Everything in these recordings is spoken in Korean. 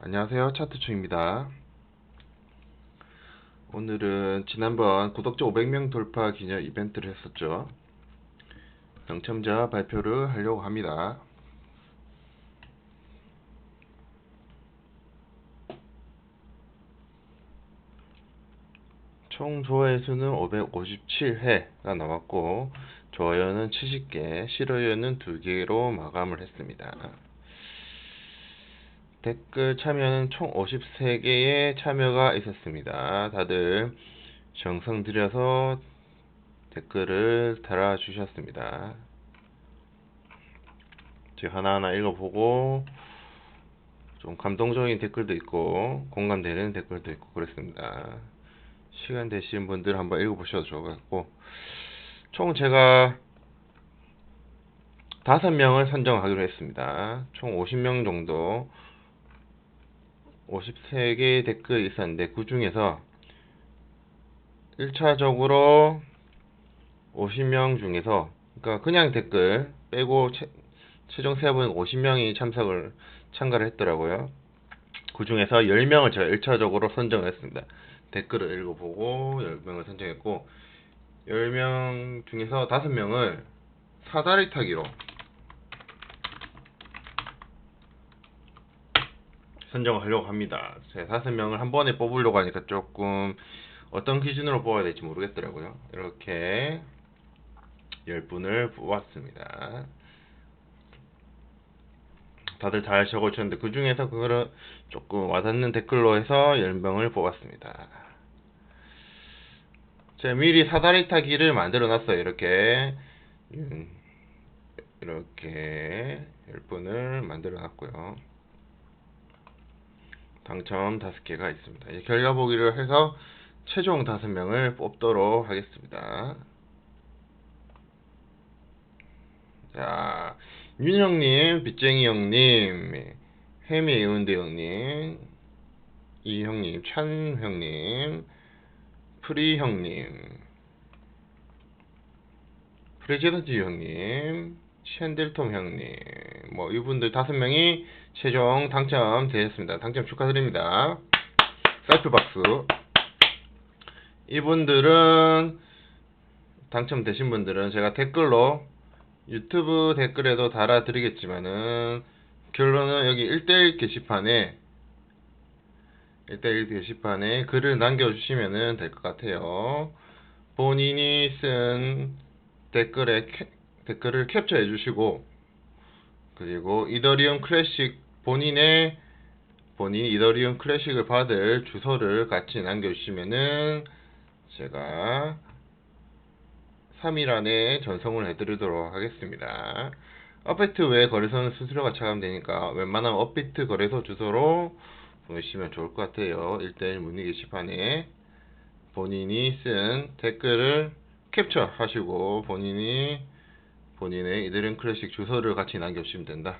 안녕하세요. 차트충입니다. 오늘은 지난번 구독자 500명 돌파 기념 이벤트를 했었죠. 당첨자 발표를 하려고 합니다. 총 좋아요 수는 557회가 나왔고 좋아요는 70개, 싫어요는 2개로 마감을 했습니다. 댓글 참여는 총 53개의 참여가 있었습니다. 다들 정성 들여서 댓글을 달아주셨습니다. 제가 하나하나 읽어보고 좀 감동적인 댓글도 있고 공감되는 댓글도 있고 그랬습니다. 시간 되시는 분들 한번 읽어보셔도 좋을 것 같고 총 제가 다섯 명을 선정하기로 했습니다. 총 50명 정도 53개의 댓글이 있었는데 그 중에서 1차적으로 50명 중에서 그러니까 그냥 댓글 빼고 최, 최종 세분 50명이 참석을 참가를 했더라고요. 그 중에서 10명을 제가 1차적으로 선정을 했습니다. 댓글을 읽어보고 10명을 선정했고 10명 중에서 5명을 사다리 타기로 선정을 하려고 합니다. 제가 5명을 한 번에 뽑으려고 하니까 조금 어떤 기준으로 뽑아야 될지 모르겠더라고요. 이렇게 10분을 뽑았습니다. 다들 잘 적어주셨는데 그 중에서 그거를 조금 와닿는 댓글로 해서 10명을 뽑았습니다. 제가 미리 사다리 타기를 만들어 놨어요. 이렇게 음, 이렇게 10분을 만들어 놨고요. 당첨 5개가 있습니다. 이제 결과 보기를 해서 최종 5명을 뽑도록 하겠습니다. 자, 윤형님, 빚쟁이 형님, 해미 의운대 형님, 이 형님, 찬 형님, 프리 형님, 프레지던트 형님, 챈들톰 형님, 뭐 이분들 다섯 명이 최종 당첨되었습니다. 당첨 축하드립니다. 셀프 박수. 이분들은 당첨되신 분들은 제가 댓글로 유튜브 댓글에도 달아드리겠지만은 결론은 여기 1대1 게시판에 1대1 게시판에 글을 남겨주시면 될 것 같아요. 본인이 쓴 댓글에 캐, 댓글을 캡처해 주시고 그리고 이더리움 클래식 본인의 본인 이더리움 클래식을 받을 주소를 같이 남겨주시면은 제가 3일 안에 전송을 해드리도록 하겠습니다. 업비트 외 거래소는 수수료가 차감되니까 웬만하면 업비트 거래소 주소로 보내시면 좋을 것 같아요. 1대1 문의 게시판에 본인이 쓴 댓글을 캡처하시고 본인이 본인의 이더리움 클래식 주소를 같이 남겨주시면 된다.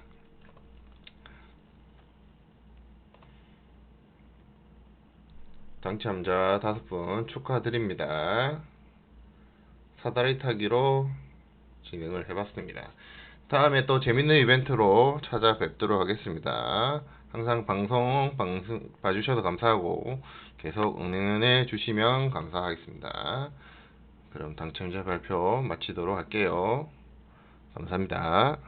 당첨자 다섯 분 축하드립니다. 사다리 타기로 진행을 해봤습니다. 다음에 또 재밌는 이벤트로 찾아뵙도록 하겠습니다. 항상 방송, 방송 봐주셔서 감사하고 계속 응원해 주시면 감사하겠습니다. 그럼 당첨자 발표 마치도록 할게요. 감사합니다.